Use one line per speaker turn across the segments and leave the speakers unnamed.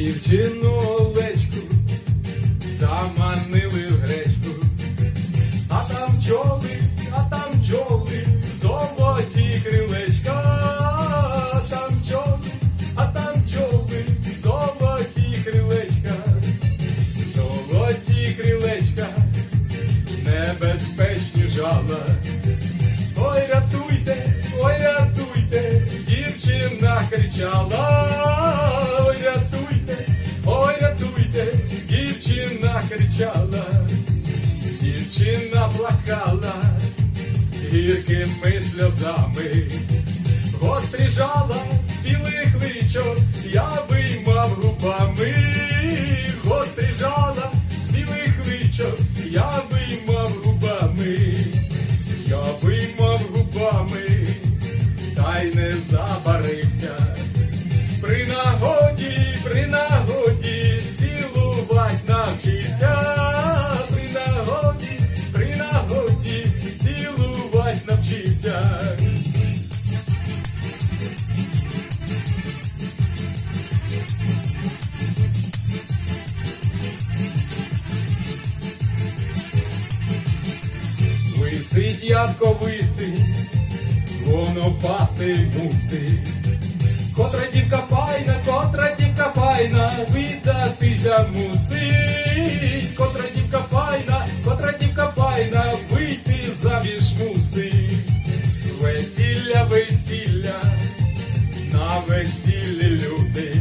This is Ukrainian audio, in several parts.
Дівчину Олечку заманили в гречку, а там бджоли, а там бджоли, золоті крилечка, там бджоли, а там бджоли, золоті крилечка, золоті крилечка, небезпечні жала. Ой, рятуйте, ой, рятуйте, дівчина кричала. Рятуйте, дівчина кричала, дівчина плакала гіркими сльозами, гострі жала білих личок, я виймав навчився. Висить ядко висить, воно пасти мусить. Котра дівка файна, котра дівка файна, видатися мусить. Котра дівка весіллі люди.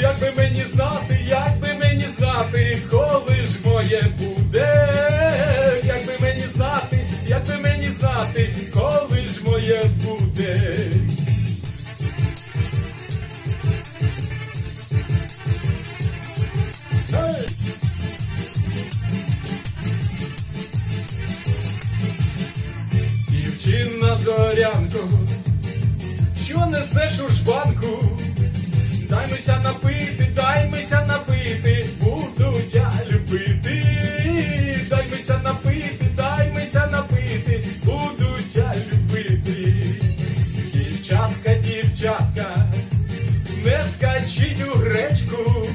Як би мені знати, як би мені знати, коли ж моє буде, як би мені знати, як би мені знати, коли ж моє буде. Дівчина зорянко, що несеш у жбанку? даймися напити, даймися напити, буду я любити, даймися напити, даймися напити, буду я любити, дівчатка, дівчатка, не скачіть у гречку.